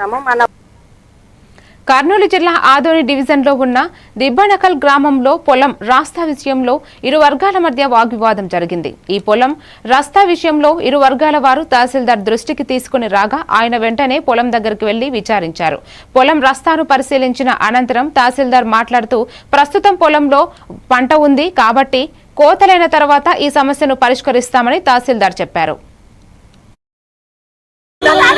మన కర్నూలు జిల్లా ఆదోని డివిజన్లో ఉన్న దిబ్బనకల్ గ్రామంలో పొలం రాస్తా విషయంలో ఇరు వర్గాల మధ్య వాగ్వివాదం జరిగింది. ఈ పొలం రస్తా విషయంలో ఇరు వర్గాల వారు తహసీల్దార్ దృష్టికి తీసుకుని రాగా ఆయన వెంటనే పొలం దగ్గరికి వెళ్ళి విచారించారు. పొలం రస్తాను పరిశీలించిన అనంతరం తహసీల్దార్ మాట్లాడుతూ ప్రస్తుతం పొలంలో పంట ఉంది కాబట్టి కోతలైన తర్వాత ఈ సమస్యను పరిష్కరిస్తామని తహసీల్దార్ చెప్పారు.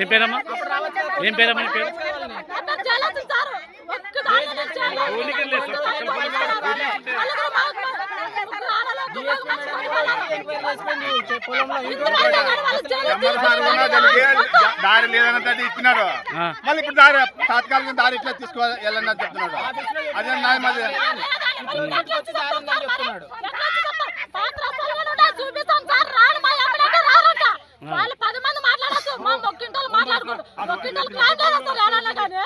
ఏం పేరమ్మా? ఏం పేరమ్మా పేరు? దారి లేదన్నది ఇచ్చినారు మళ్ళీ ఇప్పుడు దారి తాత్కాలిక దారి ఇట్లా తీసుకో వెళ్ళండి చెప్తున్నాడు అదే న్యాయం అది వాళ్ళు పది మంది మాట్లాడచ్చు మా మాట్లాడుకుంటారు. మొక్కింటోళ్ళు క్లాస్ చేస్తారు ఏడన్నా కానీ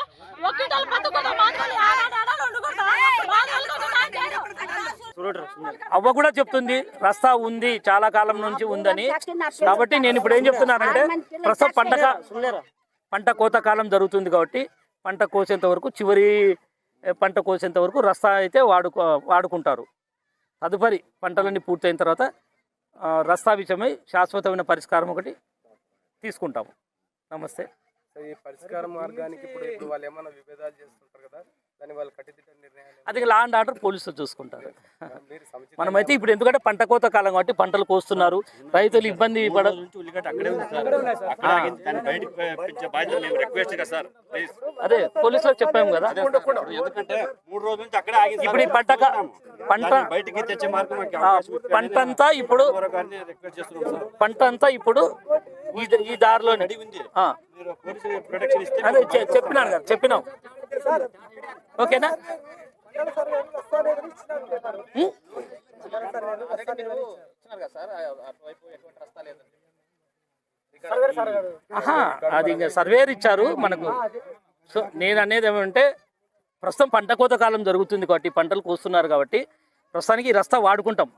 ఏడాది వండుకుంటాం అవ్వ కూడా చెప్తుంది రస్తా ఉంది చాలా కాలం నుంచి ఉందని. కాబట్టి నేను ఇప్పుడు ఏం చెప్తున్నానంటే ప్రస్తుతం పంట పంట కోత కాలం జరుగుతుంది కాబట్టి పంట కోసేంత వరకు చివరి పంట కోసేంత వరకు రస్తా అయితే వాడుకో వాడుకుంటారు. తదుపరి పంటలన్నీ పూర్తయిన తర్వాత రస్తా విషయమై శాశ్వతమైన పరిష్కారం ఒకటి తీసుకుంటాము. నమస్తే. ఈ పరిష్కార మార్గానికి ఇప్పుడు ఇప్పుడు వాళ్ళు ఏమైనా విభేదాలు చేస్తుంటారు కదా అది లా అండ్ ఆర్డర్ పోలీసులు చూసుకుంటారు. మనమైతే ఇప్పుడు ఎందుకంటే పంట కోత కాలం కాబట్టి పంటలు కోస్తున్నారు. రైతులు ఇబ్బంది పడ అక్కడే ఉంది సార్. అక్కడ ఆగింది. దాన్ని బయటకు పంపించే బాధ్యత మేము రిక్వెస్ట్గా సార్. ప్లీజ్ అదే పోలీసులకు చెప్పాము కదా. ఎందుకంటే మూడు రోజుల నుంచి అక్కడే ఆగింది ఇప్పుడు ఈ పంట పంట బయటికి తెచ్చే మార్గం. పంట అంతా ఇప్పుడు పూర్వకాన్ని రిక్వెస్ట్ చేస్తున్నాం సార్. పంట అంతా ఇప్పుడు ఈ ఇస్తే అదే చెప్పినాను కదా చెప్పినాం. ఓకేనా? అది ఇంకా సర్వేర్ ఇచ్చారు మనకు. సో నేను అనేది ఏమంటే ప్రస్తుతం పంట కోత కాలం జరుగుతుంది కాబట్టి పంటలు కోస్తున్నారు కాబట్టి ప్రస్తుతానికి ఈ రస్తా వాడుకుంటాం.